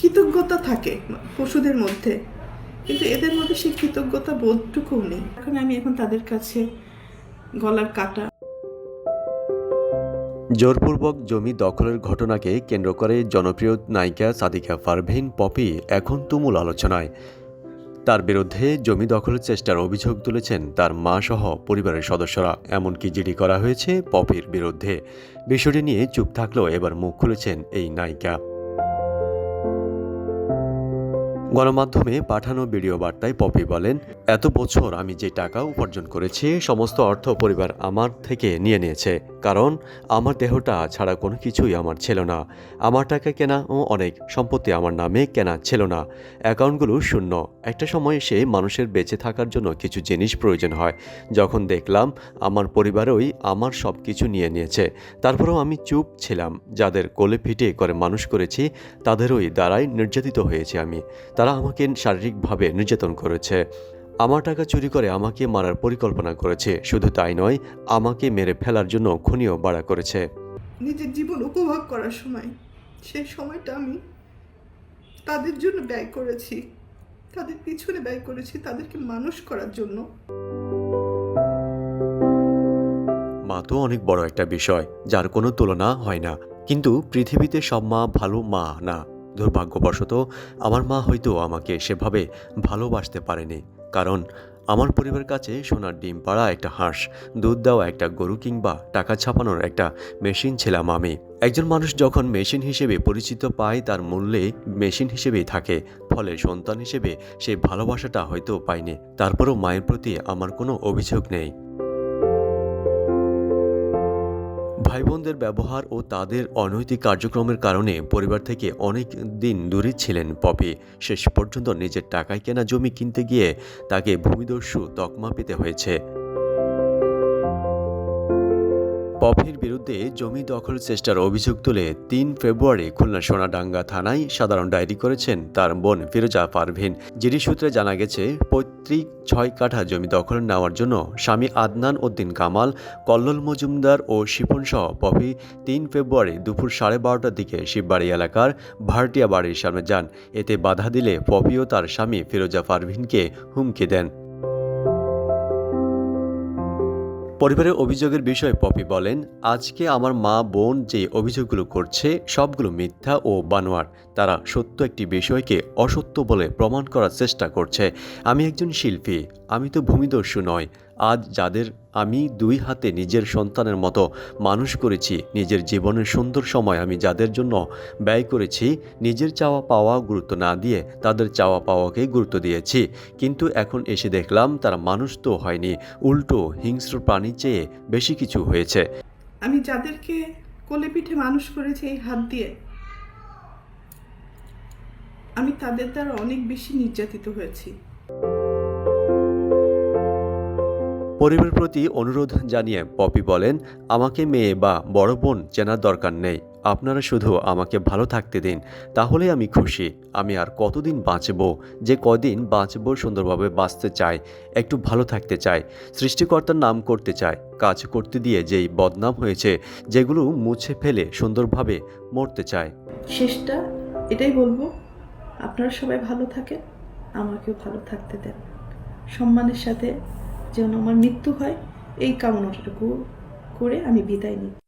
কৃতজ্ঞতা থাকে পশুদের মধ্যে, কিন্তু এদের মধ্যে সেই কৃতজ্ঞতা বোধটুকুও নেই। এখন আমি এখন তাদের কাছে গলার কাটা। জোরপূর্বক জমি দখলের ঘটনাকে কেন্দ্র করে জনপ্রিয় নায়িকা সাদিকা পারভীন পপি এখন তুমুল আলোচনায়। তার বিরুদ্ধে জমি দখলের চেষ্টার অভিযোগ তুলেছেন তার মা সহ পরিবারের সদস্যরা। এমনকি জিডি করা হয়েছে পপির বিরুদ্ধে। বিষয়টি নিয়ে চুপ থাকলেও এবার মুখ খুলেছেন এই নায়িকা। গণমাধ্যমে পাঠানো ভিডিও বার্তায় পপি বলেন এত বছর আমি যে টাকা উপার্জন করেছি, সমস্ত অর্থ পরিবার আমার থেকে নিয়ে নিয়েছে। কারণ, আমার দেহটা ছাড়া কোনো কিছুই আমার ছিল না। আমার টাকা কেনা ও অনেক সম্পত্তি আমার নামে কেনা ছিল না। অ্যাকাউন্টগুলো শূন্য। একটা সময় এসে মানুষের বেঁচে থাকার জন্য কিছু জিনিস প্রয়োজন হয়। যখন দেখলাম, আমার পরিবারই আমার সব কিছু নিয়ে নিয়েছে। তারপরেও আমি চুপ ছিলাম। যাদের কোলে ফিটে করে মানুষ করেছি, তাদেরই দ্বারাই নির্যাতিত হয়েছি আমি। তারা আমাকে শারীরিকভাবে নির্যাতন করেছে। আমার টাকা চুরি করে আমাকে মারার পরিকল্পনা করেছে। শুধু তাই নয় আমাকে মেরে ফেলার জন্য খুনিও বাড়া করেছে। নিজের জীবন উপভোগ করার সময় সেই সময়টা আমি তাদের জন্য ব্যয় করেছি। তাদের পিছনে ব্যয় করেছি তাদেরকে মানুষ করার জন্য। মা তো অনেক বড় একটা বিষয় যার কোনো তুলনা হয় না। কিন্তু পৃথিবীতে সব মা ভালো মা না। দুর্ভাগ্যবশত আমার মা হয়তো আমাকে সেভাবে ভালোবাসতে পারেনি। কারণ আমার পরিবার কাছে সোনার ডিম পাড়া একটা হাঁস, দুধ দেওয়া একটা গরু কিংবা টাকা ছাপানোর একটা মেশিন ছিলাম আমি। একজন মানুষ যখন মেশিন হিসেবে পরিচিত পায়, তার মূল্যে মেশিন হিসেবেই থাকে, ফলে সন্তান হিসেবে সেই ভালোবাসাটা হয়তো পাইনি তারপরও মায়ের প্রতি আমার কোনো অভিযোগ নেই। ভাই বোনদের ব্যবহার ও তাদের অনৈতিক কার্যক্রমের কারণে পরিবার থেকে অনেক দিন দূরে ছিলেন পপি। শেষ পর্যন্ত নিজের টাকায় কেনা জমি কিনতে গিয়ে তাকে ভূমিদস্যু তকমা পেতে হয়েছে। পপির বিরুদ্ধে জমি দখল চেষ্টার অভিযোগ তুলে তিন ফেব্রুয়ারি খুলনা সোনাডাঙ্গা থানায় সাধারণ ডায়েরি করেছেন তার বোন ফিরোজা পারভিন জিডি সূত্রে জানা গেছে, পৈতৃক ছয় কাঠা জমি দখল নেওয়ার জন্য স্বামী আদনান উদ্দিন কামাল, কল্লোল মজুমদার ও শিপন সহ পপি তিন ফেব্রুয়ারি দুপুর সাড়ে বারোটার দিকে শিববাড়ি এলাকার ভাড়টিয়া বাড়ির সামনে যান। এতে বাধা দিলে পপি ও তার স্বামী ফিরোজা পারভিনকে হুমকি দেন। পরিবারের অভিযোগের বিষয়ে পপি বলেন, আজকে আমার মা, বোন যে অভিযোগগুলো করছে, সবগুলো মিথ্যা ও বানোয়ার তারা সত্য একটি বিষয়কে অসত্য বলে প্রমাণ করার চেষ্টা করছে। আমি একজন শিল্পী, আমি তো ভূমিদস্যু নয় আজ যাদের আমি দুই হাতে নিজের সন্তানের মতো মানুষ করেছি, নিজের জীবনের সুন্দর সময় আমি যাদের জন্য ব্যয় করেছি, নিজের চাওয়া পাওয়া গুরুত্ব না দিয়ে তাদের চাওয়া পাওয়াকেই গুরুত্ব দিয়েছি। কিন্তু এখন এসে দেখলাম তারা মানুষ তো হয়নি, উল্টো হিংস্র প্রাণী চেয়ে বেশি কিছু হয়েছে। আমি যাদেরকে কোলে পিঠে মানুষ করেছি এই হাত দিয়ে, আমি তাদের দ্বারা অনেক বেশি নির্যাতিত হয়েছি। পরিবারের প্রতি অনুরোধ জানিয়ে পপি বলেন, আমাকে মেয়ে বা বড় বোন চেনার দরকার নেই। আপনারা শুধু আমাকে ভালো থাকতে দিন, তাহলে আমি খুশি। আমি আর কতদিন বাঁচব? যে কদিন বাঁচব সুন্দরভাবে বাঁচতে চাই একটু ভালো থাকতে চাই সৃষ্টিকর্তার নাম করতে চাই কাজ করতে দিয়ে যেই বদনাম হয়েছে, যেগুলো মুছে ফেলে সুন্দরভাবে মরতে চায়। শেষটা এটাই বলব, আপনারা সবাই ভালো থাকেন, আমাকেও ভালো থাকতে দেন। সম্মানের সাথে যেন আমার মৃত্যু হয় এই কামনাটুকু করে আমি বিদায় নিচ্ছি।